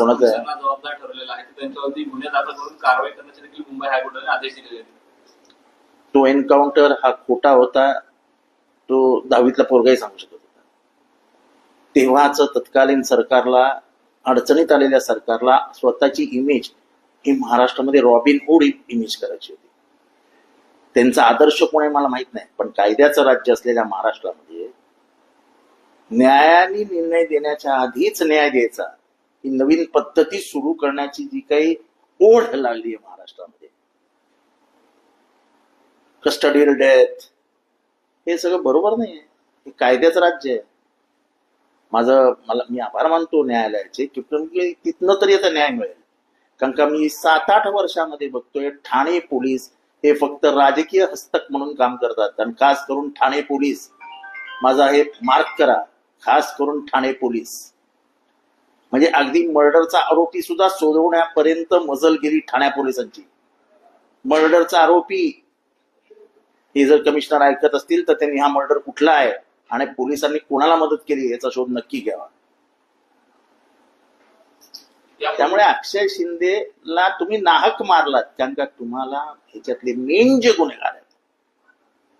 कोणाचं आहे? जबाबदार ठरवलेला आहे. त्यांच्यावरती गुन्हे दाखल करून कारवाई करण्याचे देखील मुंबई हायकोर्टाने आदेश दिलेले आहेत. तो एन्काउंटर हा खोटा होता तो दहावीतला पोरगाही सांगू शकत होता. तेव्हाच तत्कालीन सरकारला अडचणीत आलेल्या सरकारला स्वतःची इमेज ही महाराष्ट्रामध्ये रॉबिन हुड इमेज करायची होती. त्यांचा आदर्श कोण आहे मला माहीत नाही पण कायद्याचं राज्य असलेल्या महाराष्ट्रामध्ये न्यायाने निर्णय देण्याच्या आधीच न्याय द्यायचा. ही नवीन पद्धती सुरू करण्याची जी काही ओढ लागली आहे महाराष्ट्रामध्ये. कस्टडियल डेथ हे सगळं बरोबर नाही आहे. हे कायद्याचं राज्य आहे. माझं मला मी आभार मानतो न्यायालयाचे की की तिथनं तरी आता न्याय मिळेल. कारण का मी सात आठ वर्षामध्ये बघतोय ठाणे पोलीस हे फक्त राजकीय हस्तक म्हणून काम करतात. आणि खास करून ठाणे पोलीस माझा हे मार्क करा. खास करून ठाणे पोलीस. म्हणजे अगदी मर्डरचा आरोपी सुद्धा सोडवण्यापर्यंत मजलगिरी ठाण्या पोलिसांची. मर्डरचा आरोपी हे जर कमिशनर ऐकत असतील तर त्यांनी हा मर्डर कुठला आहे आणि पोलिसांनी कोणाला मदत केली याचा शोध नक्की घ्यावा. त्यामुळे अक्षय शिंदेला तुम्ही नाहक मारलात कारण का तुम्हाला ह्याच्यातले मेन जे गुन्हेगार आहेत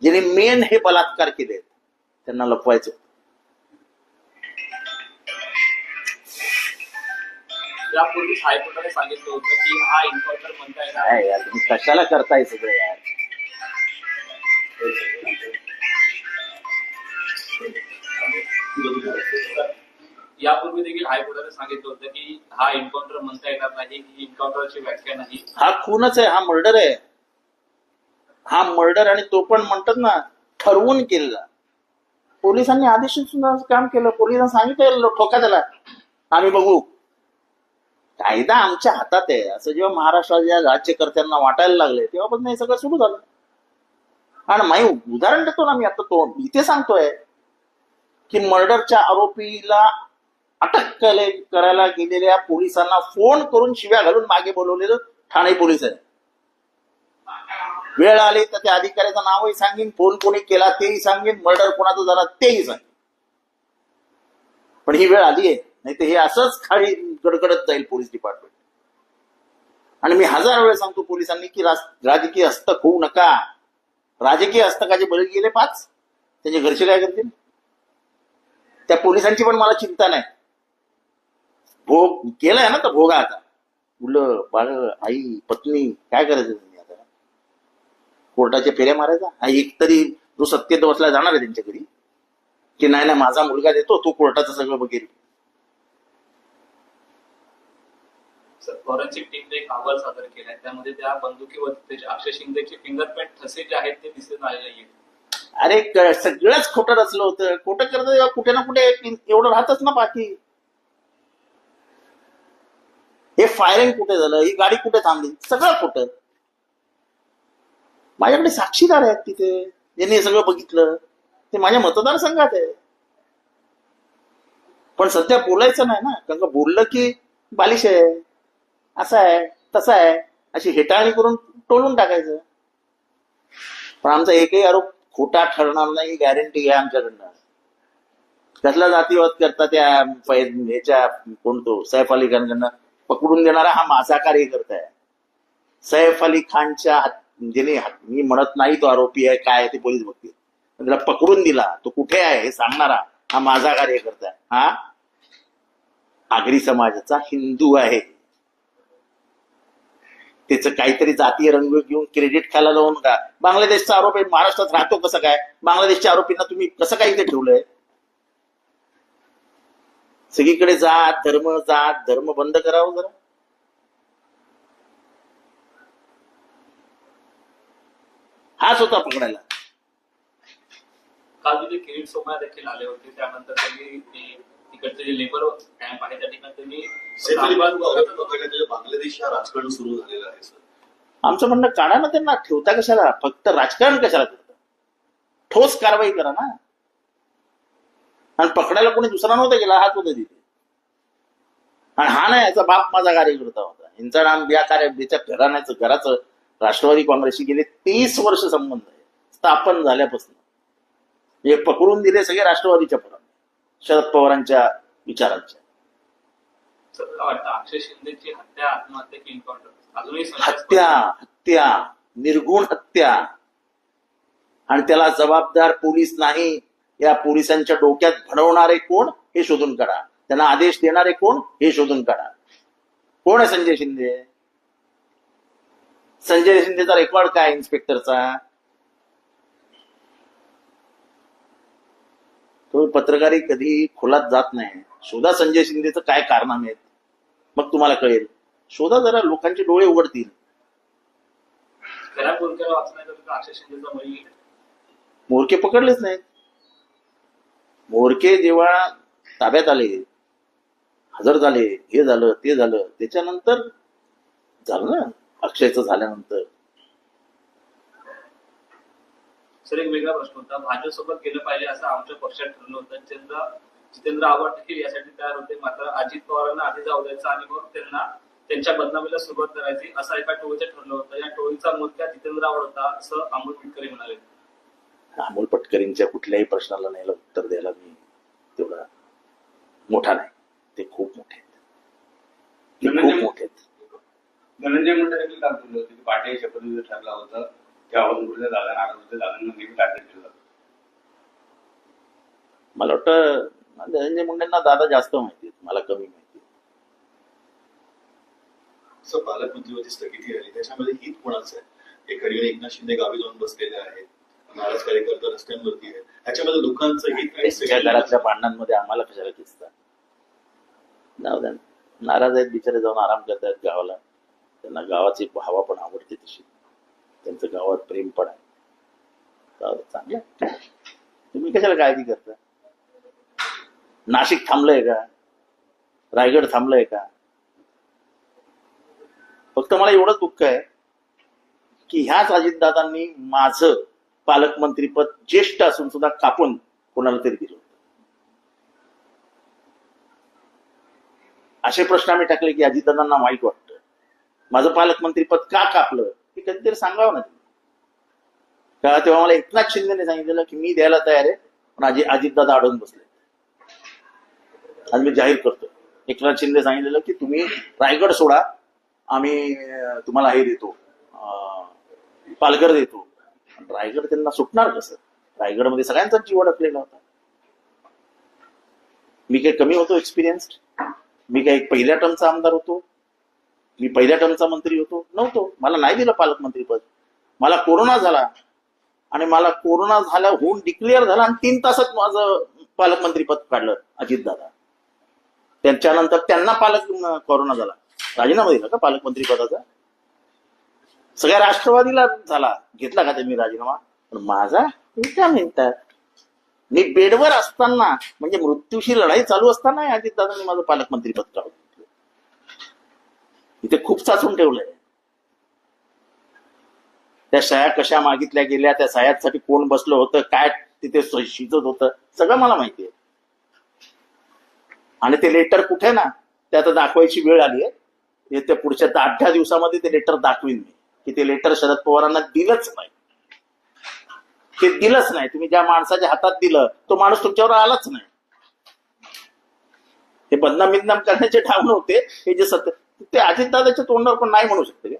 ज्यांनी मेन हे बलात्कार केले त्यांना लपवायचं यापूर्वीच हायकोर्टाने सांगितलं होतं की हा एन्काउंटर म्हणता येणार काय यार तुम्ही कशाला करताय सगळं यार? यापूर्वी देखील हायकोर्टाने सांगितलं होतं की हा एन्काउंटर म्हणता येणार नाही ही एन्काउंटरची व्याख्या नाही. हा खूनच आहे हा मर्डर आहे. हा मर्डर आणि तो पण म्हणतात ना ठरवून केलेला. पोलिसांनी आदेश सुद्धा काम केलं पोलिसांनी सांगितलं ठोका त्याला. आम्ही बघू. कायदा आमच्या हातात आहे. असं जेव्हा महाराष्ट्राच्या राज्यकर्त्यांना वाटायला लागले तेव्हापासून हे सगळं सुरू झालं. आणि माही उदाहरण देतो ना मी आता तो. इथे सांगतोय की मर्डरच्या आरोपीला अटक केले- करायला गेलेल्या पोलिसांना फोन करून शिव्या घालून मागे बोलवलेलं ठाणे पोलीस आहे. वेळ आली तर त्या अधिकाऱ्याचं नावही सांगेन फोन कोणी केला तेही सांगेन मर्डर कोणाचं झाला तेही सांगेन. पण ही वेळ आली आहे. नाही तर हे असंच खाली गडगडत जाईल पोलीस डिपार्टमेंट आणि मी हजार वेळ सांगतो पोलिसांनी की राज- राजकीय हस्तक होऊ नका. राजकीय हस्तकाचे बळी गेले पाच. त्यांचे घरचे काय करतील? त्या पोलिसांची पण मला चिंता नाही. भोग केलाय ना तर भोगा आता. मुलं बाळ आई पत्नी काय करायचं तुम्ही आता? कोर्टाच्या फेऱ्या मारायचा? हा एक तरी जो सत्तेत बसला जाणार आहे त्यांच्या घरी की नाही नाही माझा मुलगा देतो तो कोर्टाचं सगळं बघेल. फॉरेन्सिक टीमने एक अहवाल सादर केलाय. त्यामध्ये त्या बंदुकीवर अक्षय शिंदेचे फिंगरप्रिंट ठसे जे आहेत ते दिसून आलेले आहेत. अरे सगळंच खोटं रचलं होतं. खोटं करत कुठे ना कुठे एवढं राहतच ना बाकी. हे फायरिंग कुठे झालं? ही गाडी कुठे थांबली? सगळं खोटं. माझ्याकडे साक्षीदार आहेत तिथे. ज्यांनी हे सगळं बघितलं. ते माझ्या मतदारसंघात आहे. पण सध्या बोलायचं नाही ना. कारण का बोललं की बालिश आहे. असं आहे तसं आहे. अशी हेटाळणी करून टोलून टाकायचं. पण आमचा एकही आरोप खोटा ठरणार नाही गॅरंटी आहे आमच्याकडनं. कसला जातीवाद करता त्या ह्याच्या कोणतो सैफ अली खानकडनं? पकडून देणारा हा माझा कार्यकर्ता आहे. सैफ अली खानच्या ज्याने म्हणजे हात- मी म्हणत नाही तो आरोपी आहे काय आहे ते पोलीस बघतील. त्याला पकडून दिला तो कुठे आहे हे सांगणारा हा माझा कार्यकर्ता आहे. हा? आगरी समाजाचा हिंदू आहे. त्याचं काहीतरी जातीय रंग घेऊन क्रेडिट खायला लावून का बांगलादेशचा आरोप आहे महाराष्ट्रात राहतो कसं काय? बांगलादेशच्या आरोपींना तुम्ही कसं काय इथे ठेवलंय? सगळीकडे जात धर्म जात धर्म बंद करावं जरा. हाच होता पकडायला. काल तुझे किरीट सोमा देखील आले होते त्यानंतर त्यांनी तिकडचे जे लेबर कॅम्प आहे त्या ठिकाणी त्यांनी बांगलादेश हा राजकारण सुरू झालेलं आहे सर. आमचं म्हणणं काढा ना त्यांना ठेवता कशाला? फक्त राजकारण कशाला करता? ठोस कारवाई करा ना. आणि पकडायला कोणी दुसरा नव्हता गेला हाच होता तिथे. आणि हा नाही याचा बाप माझा कार्यकर्ता होता. यांचा नाम या कार्य याच्या घराण्याचं घराचं राष्ट्रवादी काँग्रेसशी गेले तीस वर्ष संबंध आहे. स्थापन झाल्यापासून. हे पकडून दिले सगळे राष्ट्रवादीच्या पराने. शरद पवारांच्या विचारांच्या सर काय वाटतं अक्षय शिंदेची हत्या आत्महत्या की एन्काउंटर अजूनही संशयास्पद हत्या हत्या निर्गुण हत्या. आणि त्याला जबाबदार पोलीस नाही या पोलिसांच्या डोक्यात भडवणारे कोण हे शोधून काढा. त्यांना आदेश देणारे कोण हे शोधून काढा. कोण आहे संजय शिंदे? संजय शिंदेचा रेकॉर्ड काय इन्स्पेक्टरचा तो पत्रकारी कधी खोलात जात नाही. शोधा संजय शिंदेचं काय कारनामे आहेत? मग तुम्हाला कळेल. शोधा जरा लोकांचे डोळे उघडतील. मोरके पकडलेच नाहीत. मोरके जेव्हा ताब्यात आले हजर झाले हे झालं ते झालं त्याच्यानंतर झालं ना? अक्षयचं झाल्यानंतर. सर एक वेगळा प्रश्न होता. भाजपसोबत गेलं पाहिजे असं आमच्या पक्षात ठरलं होतं. जितेंद्र जितेंद्र आव्हाड देखील यासाठी तयार होते. मात्र अजित पवारांना आधी जाऊ द्यायचं आणि मग त्यांना त्यांच्या बदनामीला सुरुवात करायची असं एका टोळीचं ठरलं होतं. या टोळीचा मुलगा जितेंद्र आव्हाड होता असं अमोल मिटकरी म्हणाले. अमोल पटकरींच्या कुठल्याही प्रश्नाला नाही उत्तर द्यायला मी तेवढा मोठा नाही. ते खूप मोठे आहेत. खूप मोठे आहेत. धनंजय मुंडे देखील काम केलं होतं? की पाटील शपथविधी ठरला होता. दादा दादांना नेहमी टार्गेट केलं. मला वाटतं धनंजय मुंडेंना दादा जास्त माहिती आहेत मला कमी माहिती आहे. असं पालकमंत्रीवरची स्थगिती आली त्याच्यामध्ये हित कोणाचं आहे? एकडे एकनाथ शिंदे गावी जाऊन बसलेले आहेत. नाराज कार्यकर्ता रस्त्यांवरती आहेत. ह्याच्यामध्ये लोकांचं हित आणि त्यांच्या घरातल्या भांडणांमध्ये आम्हाला कशाला खेचतात जाऊ द्या. नाराज आहेत बिचारे जाऊन आराम करतायत गावाला. त्यांना गावाची हवा पण आवडते तशी. त्यांचं गावात प्रेम पण आहे. चांगलं तुम्ही कशाला काळजी करता? नाशिक थांबलंय का? रायगड थांबलंय का? फक्त मला एवढंच दुःख आहे की ह्याच अजितदादांनी माझं पालकमंत्रीपद ज्येष्ठ असून सुद्धा कापून कोणाला तरी दिलं होतं. असे प्रश्न आम्ही टाकले की अजितदादांना वाईट वाटतं. माझं पालकमंत्रीपद का कापलं? हे कधीतरी सांगावं ना. तुम्ही. का तेव्हा मला एकनाथ शिंदेने सांगितलेलं की मी द्यायला तयार आहे पण आजी अजितदादा अडवून बसले. आज मी जाहीर करतो एकनाथ शिंदे सांगितलेलं की तुम्ही रायगड सोडा आम्ही तुम्हाला हे देतो. पालघर देतो. रायगड त्यांना सुटणार कसं? रायगडमध्ये सगळ्यांचाच जीव अडकलेला होता. मी काही कमी होतो एक्सपिरियन्स मी काही पहिल्या टर्मचा आमदार होतो? मी पहिल्या टर्मचा मंत्री होतो नव्हतो. मला नाही दिलं पालकमंत्रीपद. मला कोरोना झाला. आणि मला कोरोना झाला होऊन डिक्लेअर झाला आणि तीन तासात माझं पालकमंत्रीपद काढलं अजितदादा. त्यांच्यानंतर त्यांना पालक कोरोना झाला. राजीनामा दिला का पालकमंत्री पदाचा सगळ्या राष्ट्रवादीला झाला. घेतला का त्यांनी राजीनामा? पण माझा? त्या मिनिटात? मी बेडवर असताना म्हणजे मृत्यूशी लढाई चालू असताना अजितदादांनी माझं पालकमंत्रीपद काढलं. इथे खूप साचून ठेवलंय. त्या सह्या कशा मागितल्या गेल्या त्या सह्यासाठी कोण बसलं होतं काय तिथे शिजत होतं सगळं मला माहिती आहे. आणि ते लेटर कुठे ना ते आता दाखवायची वेळ आली आहे. येत्या पुढच्या आठ दहा दिवसामध्ये ते लेटर दाखवीन मी. की ते लेटर शरद पवारांना दिलंच नाही. ते दिलंच नाही. तुम्ही ज्या माणसाच्या हातात दिलं तो माणूस तुमच्यावर आलाच नाही. हे बदनाम बिदनाम करण्याचे ठाव नव्हते हे जे सत्य ते अजितदादाच्या तोंडावर पण नाही म्हणू शकते का?